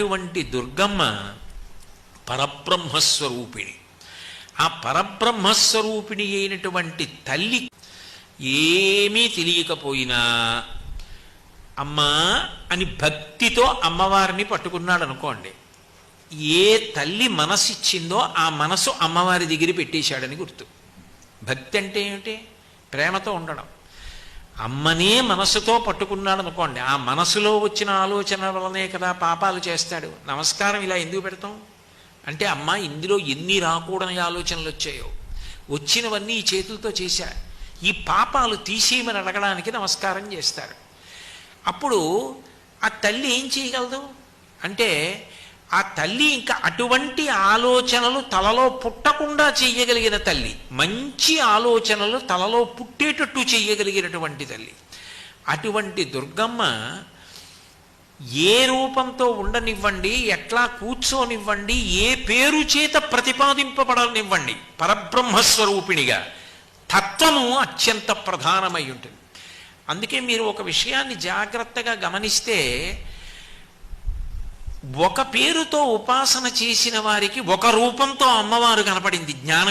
అటువంటి దుర్గమ్మ పరబ్రహ్మస్వరూపిణి. ఆ పరబ్రహ్మస్వరూపిణి అయినటువంటి తల్లి ఏమీ తెలియకపోయినా అమ్మా అని భక్తితో అమ్మవారిని పట్టుకున్నాడు అనుకోండి ఏ తల్లి మనసిచ్చిందో ఆ మనసు అమ్మవారి దగ్గర పెట్టేశాడని గుర్తు. భక్తి అంటే ఏమిటి? ప్రేమతో ఉండడం. అమ్మనే మనసుతో పట్టుకున్నాడు అనుకోండి ఆ మనసులో వచ్చిన ఆలోచన వలనే కదా పాపాలు చేస్తాడు. నమస్కారం ఇలా ఎందుకు పెడతాం? అంటే అమ్మ ఇందులో ఎన్ని రాకూడని ఆలోచనలు వచ్చాయో. వచ్చినవన్నీ ఈ చేతులతో చేశా. ఈ పాపాలు తీసేయమని అడగడానికి నమస్కారం చేస్తారు అప్పుడు ఆ తల్లి ఏం చేయగలదు? అంటే ఆ తల్లి ఇంకా అటువంటి ఆలోచనలు తలలో పుట్టకుండా చెయ్యగలిగిన తల్లి మంచి ఆలోచనలు తలలో పుట్టేటట్టు చెయ్యగలిగినటువంటి తల్లి. అటువంటి దుర్గమ్మ ఏ రూపంతో ఉండనివ్వండి ఎట్లా కూర్చోనివ్వండి ఏ పేరు చేత ప్రతిపాదింపబడనివ్వండి పరబ్రహ్మస్వరూపిణిగా తత్వము అత్యంత ప్రధానమై ఉంటుంది. అందుకే మీరు ఒక విషయాన్ని జాగ్రత్తగా గమనిస్తే ఒక పేరుతో ఉపాసన చేసిన వారికి ఒక రూపంతో అమ్మవారు కనపడింది జ్ఞానం